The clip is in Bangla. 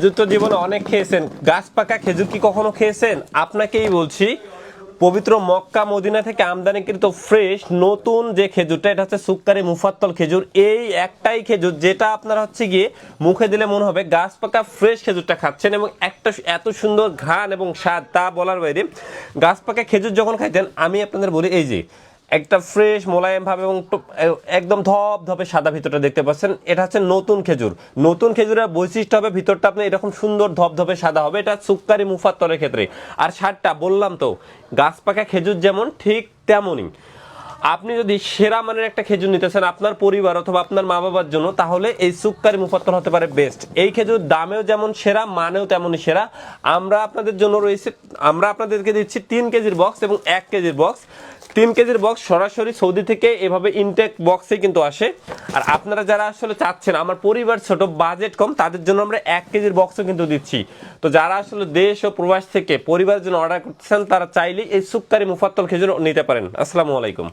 খেজুর জীবনে অনেক খেয়েছেন। গাছ পাকা খেজুর কি কখনো খেয়েছেন? আপনাকেই বলছি, পবিত্র মক্কা মদিনা থেকে আমদানিকৃত ফ্রেশ নতুন যে খেজুরটা, এটা হচ্ছে সুক্কারি মুফাত্তল খেজুর। এই একটাই খেজুর যেটা আপনার হচ্ছে গিয়ে মুখে দিলে মনে হবে গাছ পাকা ফ্রেশ খেজুরটা খাচ্ছেন এবং একটা এত সুন্দর ঘ্রাণ এবং স্বাদ তা বলার বাইরে গাছ পাকা খেজুর যখন খাইতেন, আমি আপনাদের বলি, এই যে একটা ফ্রেশ মোলায়েম ভাবে এবং একদম ধপ ধপে সাদা ভিতরটা দেখতে পাচ্ছেন। এটা হচ্ছে নতুন খেজুর। নতুন খেজুরের বৈশিষ্ট্য হবে ভিতরটা আপনি এরকম সুন্দর ধপ ধপে সাদা হবে। এটা সুক্কারি মুফাত্তরের ক্ষেত্রে। আর সারটা বললাম তো, গাছ পাকা খেজুর যেমন, ঠিক তেমনই। আপনি যদি সেরা মানের একটা খেজুর নিতেছেন আপনার পরিবার অথবা আপনার মা বাবার জন্য, তাহলে এই সুক্কারি মুফাত্তর হতে পারে বেস্ট এই খেজুর দামেও যেমন সেরা, মানেও তেমনই সেরা। আমরা আপনাদের জন্য রয়েছে, আমরা আপনাদেরকে দিচ্ছি তিন কেজির বক্স এবং এক কেজির বক্স তিন কেজির বক্স সরাসরি সৌদি থেকে এভাবে ইনটেক বক্সে কিন্তু আসে। আর আপনারা যারা আসলে চাচ্ছেন, আমার পরিবার ছোট বাজেট কম, তাদের জন্য আমরা এক কেজির বক্সও কিন্তু দিচ্ছি। তো যারা আসলে দেশ ও প্রবাস থেকে পরিবারের জন্য অর্ডার করতেছেন, তারা চাইলে এই সুক্কারি মুফাত্তল খেজুর নিতে পারেন। আসসালামু আলাইকুম।